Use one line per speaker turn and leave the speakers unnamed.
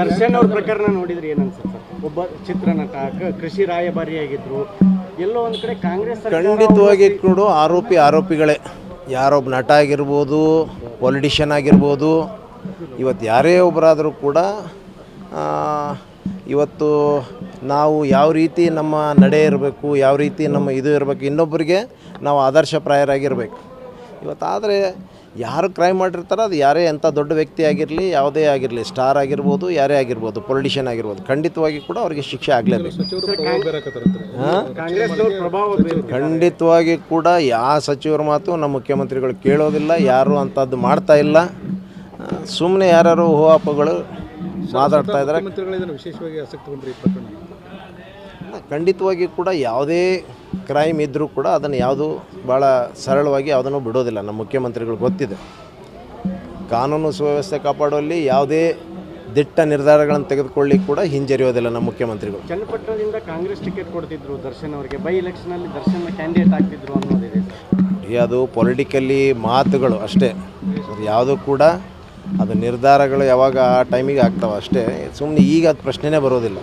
ದರ್ಶನ್ ಅವ್ರ ಪ್ರಕರಣ ನೋಡಿದ್ರೆ ಏನನ್ಸುತ್ತೆ ಒಬ್ಬ ಚಿತ್ರನಟ ಕೃಷಿ ರಾಯಭಾರಿಯಾಗಿದ್ರು. ಎಲ್ಲೋ ಒಂದ್ ಕಡೆ ಕಾಂಗ್ರೆಸ್
ಖಂಡಿತವಾಗಿ ಕೂಡ ಆರೋಪಿ ಆರೋಪಿಗಳೇ. ಯಾರೊಬ್ಬ ನಟ ಆಗಿರ್ಬೋದು ಪೊಲಿಟಿಷಿಯನ್ ಆಗಿರ್ಬೋದು ಇವತ್ತು ಯಾರೇ ಒಬ್ಬರಾದರೂ ಕೂಡ ಇವತ್ತು ನಾವು ಯಾವ ರೀತಿ ನಮ್ಮ ನಡೆ ಇರಬೇಕು ಯಾವ ರೀತಿ ನಮ್ಮ ಇದು ಇರಬೇಕು ಇನ್ನೊಬ್ಬರಿಗೆ ನಾವು ಆದರ್ಶಪ್ರಾಯರಾಗಿರ್ಬೇಕು ಇವತ್ತು ಆದರೆ ಯಾರು ಕ್ರೈಮ್ ಮಾಡಿರ್ತಾರೋ ಅದು ಯಾರೇ ಎಂಥ ದೊಡ್ಡ ವ್ಯಕ್ತಿ ಆಗಿರಲಿ ಯಾವುದೇ ಆಗಿರಲಿ ಸ್ಟಾರ್ ಆಗಿರ್ಬೋದು ಯಾರೇ ಆಗಿರ್ಬೋದು ಪೊಲಿಟಿಷಿಯನ್ ಆಗಿರ್ಬೋದು ಖಂಡಿತವಾಗಿ ಕೂಡ ಅವರಿಗೆ ಶಿಕ್ಷೆ ಆಗಲೇಬೇಕು. ಖಂಡಿತವಾಗಿ ಕೂಡ ಯಾವ ಸಚಿವರ ಮಾತು ನಮ್ಮ ಮುಖ್ಯಮಂತ್ರಿಗಳು ಕೇಳೋದಿಲ್ಲ ಯಾರು ಅಂಥದ್ದು ಮಾಡ್ತಾ ಇಲ್ಲ. ಸುಮ್ಮನೆ ಯಾರು ಹೂವಾಪಗಳು ಮಾತಾಡ್ತಾ ಇದ್ದಾರೆ. ಖಂಡಿತವಾಗಿ ಕೂಡ ಯಾವುದೇ ಕ್ರೈಮ್ ಇದ್ದರೂ ಕೂಡ ಅದನ್ನು ಯಾವುದು ಭಾಳ ಸರಳವಾಗಿ ಯಾವುದನ್ನು ಬಿಡೋದಿಲ್ಲ. ನಮ್ಮ ಮುಖ್ಯಮಂತ್ರಿಗಳು ಗೊತ್ತಿದೆ. ಕಾನೂನು ಸುವ್ಯವಸ್ಥೆ ಕಾಪಾಡುವಲ್ಲಿ ಯಾವುದೇ ದಿಟ್ಟ ನಿರ್ಧಾರಗಳನ್ನು ತೆಗೆದುಕೊಳ್ಳಿ ಕೂಡ ಹಿಂಜರಿಯೋದಿಲ್ಲ ನಮ್ಮ ಮುಖ್ಯಮಂತ್ರಿಗಳು.
ಚನ್ನಪಟ್ಟಣದಿಂದ ಕಾಂಗ್ರೆಸ್ ಟಿಕೆಟ್ ಕೊಡ್ತಿದ್ರು ದರ್ಶನ್ ಅವರಿಗೆ. ಬೈ ಎಲೆಕ್ಷನಲ್ಲಿ ದರ್ಶನ್ ಕ್ಯಾಂಡಿಡೇಟ್ ಆಗ್ತಿದ್ರು ಅನ್ನೋದಿದೆ
ಅದು ಪೊಲಿಟಿಕಲಿ ಮಾತುಗಳು ಅಷ್ಟೇ. ಅದು ಯಾವುದೂ ಕೂಡ ಅದು ನಿರ್ಧಾರಗಳು ಯಾವಾಗ ಆ ಟೈಮಿಗೆ ಆಗ್ತಾವೆ ಅಷ್ಟೇ. ಸುಮ್ಮನೆ ಈಗ ಅದು ಪ್ರಶ್ನೆನೇ ಬರೋದಿಲ್ಲ.